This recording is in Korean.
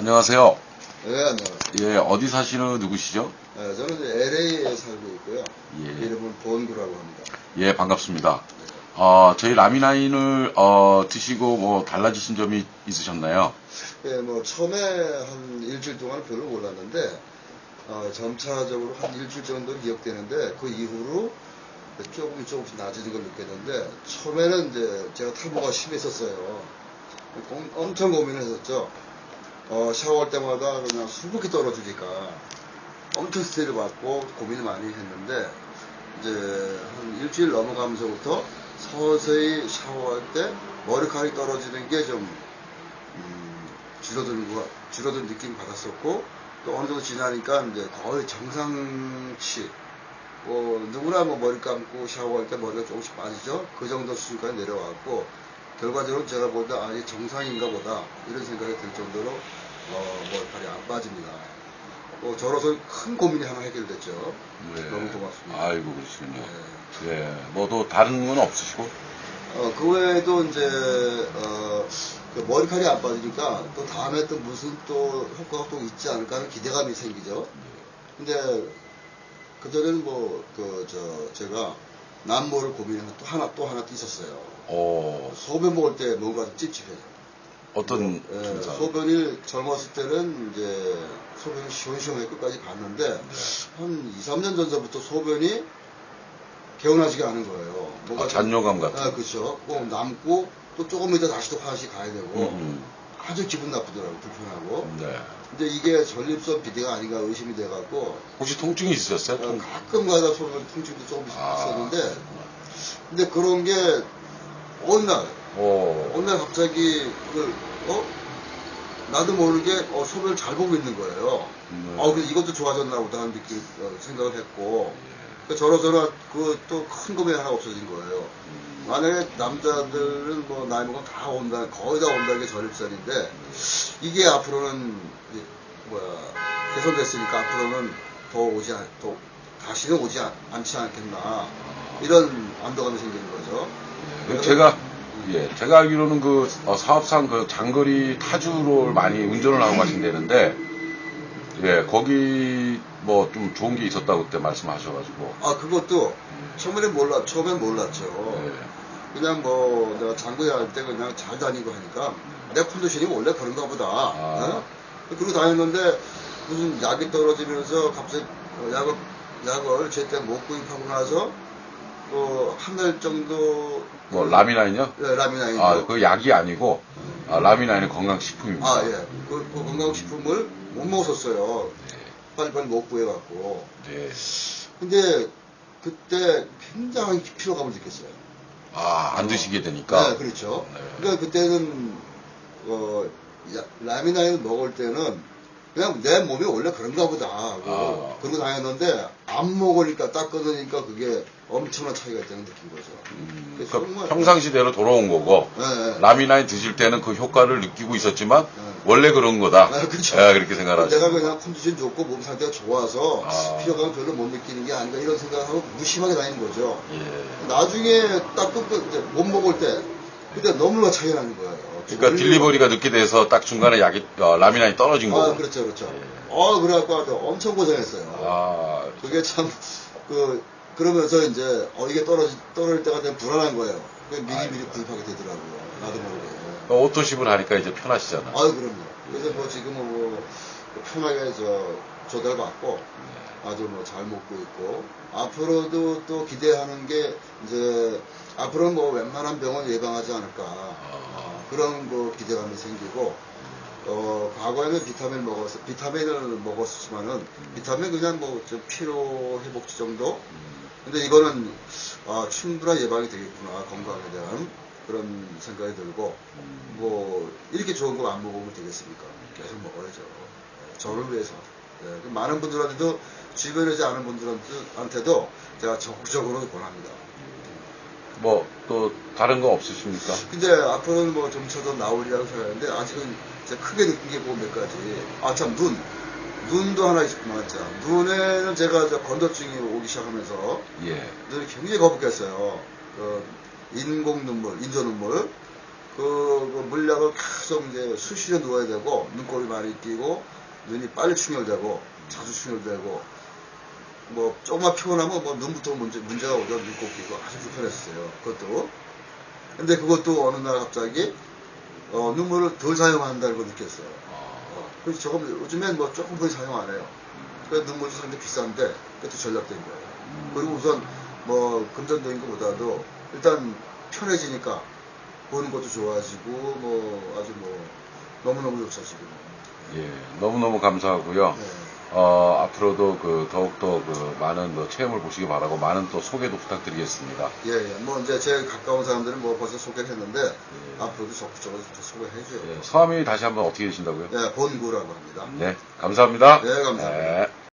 안녕하세요. 네, 안녕하세요. 예, 어디 사시는 누구시죠? 네, 저는 LA에 살고 있고요. 예. 이름은 본구라고 합니다. 예, 반갑습니다. 어, 저희 라미나인을 어, 드시고 뭐 달라지신 점이 있으셨나요? 예, 뭐 처음에 한 일주일 동안 별로 몰랐는데 어, 점차적으로 한 일주일 정도 기억되는데 그 이후로 조금 조금씩 나아지는 걸 느꼈는데 처음에는 이제 제가 탈모가 심했었어요. 엄- 엄청 고민을 했었죠. 어, 샤워할 때마다 그냥 수북이 떨어지니까 엄청 스트레스를 받고 고민을 많이 했는데 이제 한 일주일 넘어가면서부터 서서히 샤워할 때 머리카락이 떨어지는 게좀 음, 줄어드는 거 줄어든 느낌 받았었고 또 어느 정도 지나니까 이제 거의 정상치. 뭐 누구나 뭐 머리 감고 샤워할 때 머리가 조금씩 빠지죠. 그 정도 수준까지 내려왔고 결과적으로 제가 보다 아 이게 정상인가 보다 이런 생각이 들 정도로 어, 머리카락이 안 빠집니다 뭐 저로서 큰 고민이 하나 해결됐죠 네. 너무 고맙습니다 아이고, 그러시군요. 네. 예, 뭐또 다른 건 없으시고? 어, 그 외에도 이제, 어, 그 머리카락이 안 빠지니까 또 다음에 또 무슨 또 효과가 또 있지 않을까 하는 기대감이 생기죠. 근데, 그전에는 뭐, 그, 저, 제가 남모를 고민해서 또 하나, 또 하나 또 있었어요. 어, 소변 먹을 때 뭔가 좀 찝찝해요. 어떤 예, 증상? 소변이 젊었을 때는 이제 소변이 시원시원하게 끝까지 봤는데 한 2, 3년 전서부터 소변이 개운하지가 않은 거예요. 뭐가 아, 좀- 잔뇨감 같은? 아, 그렇죠. 꼭 남고 또 조금 있다 다시 또 화장실 가야 되고 음, 아주 기분 나쁘더라고 불편하고. 음. 네. 근데 이게 전립선 비대가 아닌가 의심이 돼갖고 혹시 통증이 있으셨어요? 어, 통... 가끔 가다 소변 통증도 조금 아. 있었는데 근데 그런 게 어느 날 어, 어느 날 갑자기 그걸 어 나도 모르게 어, 소변을 잘 보고 있는 거예요. 네. 어, 근데 이것도 좋아졌나 보다 하는 느낌, 어, 생각을 했고, 그 저러저러 그또 큰 고민이 하나 없어진 거예요. 만약에 남자들은 뭐 나이 먹으면 다 온다, 거의 다 온다는 게 전립선인데, 이게 앞으로는, 이제 뭐야, 개선됐으니까 앞으로는 더 오지 않, 더, 다시는 오지 않, 않지 않겠나. 이런 안도감이 생기는 거죠. 그 제가 예, 제가 알기로는 그 어, 사업상 그 장거리 타주를 많이 운전을 하고 가신다는데 예, 거기 뭐 좀 좋은 게 있었다고 그때 말씀하셔가지고 아, 그것도 처음에는 몰랐, 처음엔 몰랐죠. 예, 그냥 뭐 내가 장거리 할 때 그냥 잘 다니고 하니까 내 컨디션이 원래 그런가 보다. 아. 어? 그러고 다녔는데 무슨 약이 떨어지면서 갑자기 어, 약을 약을 제때 못 구입하고 나서 뭐 한 달 정도 뭐 라미나인요? 네, 라미나인도 아, 그 약이 아니고 아, 라미나인은 건강식품입니다. 아, 예. 그, 그 건강식품을 못 먹었었어요. 빨리빨리 못 구해갖고. 네. 근데 그때 굉장히 피로감을 느꼈어요. 아, 안 드시게 되니까. 네, 그렇죠. 네. 그러니까 그때는 어, 야- 라미나인을 먹을 때는 그냥 내 몸이 원래 그런가 보다 하고 아. 그러고 다녔는데 안 먹으니까 딱 끊으니까 그게 엄청난 차이가 있다는 느낀 거죠. 음, 그러니까 평상시대로 돌아온 거고 네, 네. 라미나인 드실 때는 그 효과를 느끼고 있었지만 네. 원래 그런 거다. 아, 그렇죠. 예, 그렇게 생각하시죠. 내가 그냥 컨디션 좋고 몸 상태가 좋아서 아. 피로감을 별로 못 느끼는 게 아닌가 이런 생각하고 무심하게 다니는 거죠. 예. 나중에 딱 끊고 못 먹을 때 그때 너무나 차이가 나는 거예요. 그러니까 딜리버리가 늦게 돼서 딱 중간에 약이 어, 라미나인이 떨어진 거고. 아, 그렇죠, 그렇죠. 어, 그래갖고 엄청 고생했어요. 아, 그게 참, 그, 그러면서 이제, 어, 이게 떨어지, 떨어질 때가 되면 불안한 거예요. 그래서 미리 미리 구입하게 되더라고요. 나도 모르게. 어, 오토십을 하니까 이제 편하시잖아. 아유, 그럼요. 그래서 뭐 지금은 뭐, 편하게 저, 조달받고, 아주 뭐 잘 먹고 있고, 앞으로도 또 기대하는 게, 이제, 앞으로는 뭐 웬만한 병은 예방하지 않을까. 아, 그런 뭐 기대감이 생기고, 어, 과거에는 비타민 먹었어, 비타민을 먹었지만은, 비타민 그냥 뭐, 좀 피로 회복제 정도? 근데 이거는, 아, 충분한 예방이 되겠구나, 건강에 대한 그런 생각이 들고, 뭐, 이렇게 좋은 거 안 먹으면 되겠습니까? 계속 먹어야죠. 저를 위해서. 예, 그 많은 분들한테도, 주변에 있지 않은 분들한테도 제가 적극적으로 권합니다. 뭐 또 다른 거 없으십니까? 근데 앞으로는 뭐 점차도 나오리라고 생각하는데 아직은 제가 크게 느낀 게뭐몇 가지. 아 참 눈. 눈도 하나 있구나 진짜. 눈에는 제가 저 건조증이 오기 시작하면서 예. 눈이 굉장히 거북했어요. 그 인공 눈물, 인조 눈물. 그, 그 물약을 계속 이제 수시로 누워야 되고 눈곱이 많이 끼고 눈이 빨리 충혈되고 자주 충혈되고 뭐 조금만 피곤하면 뭐 눈부터 문제, 문제가 오죠. 눈곱 끼고 아주 불편했어요. 그것도. 근데 그것도 어느 날 갑자기 어, 눈물을 덜 사용한다고 느꼈어요. 어, 그래서 조금 요즘엔 뭐 조금 거의 사용 안 해요. 그래서 눈물이 상당히 비싼데 그것도 전략된 거예요. 그리고 우선 뭐 금전적인 것보다도 일단 편해지니까 보는 것도 좋아지고 뭐 아주 뭐 너무너무 좋죠 지금 예, 너무너무 감사하고요. 네. 어, 앞으로도 그 더욱더 그 많은 뭐 체험을 보시기 바라고 많은 또 소개도 부탁드리겠습니다. 예, 예. 뭐 이제 제일 가까운 사람들은 뭐 벌써 소개를 했는데 예. 앞으로도 적극적으로 좀 소개해줘요 예, 성함이 다시 한번 어떻게 되신다고요? 예, 본구라고 합니다 네, 감사합니다. 네, 감사합니다. 네.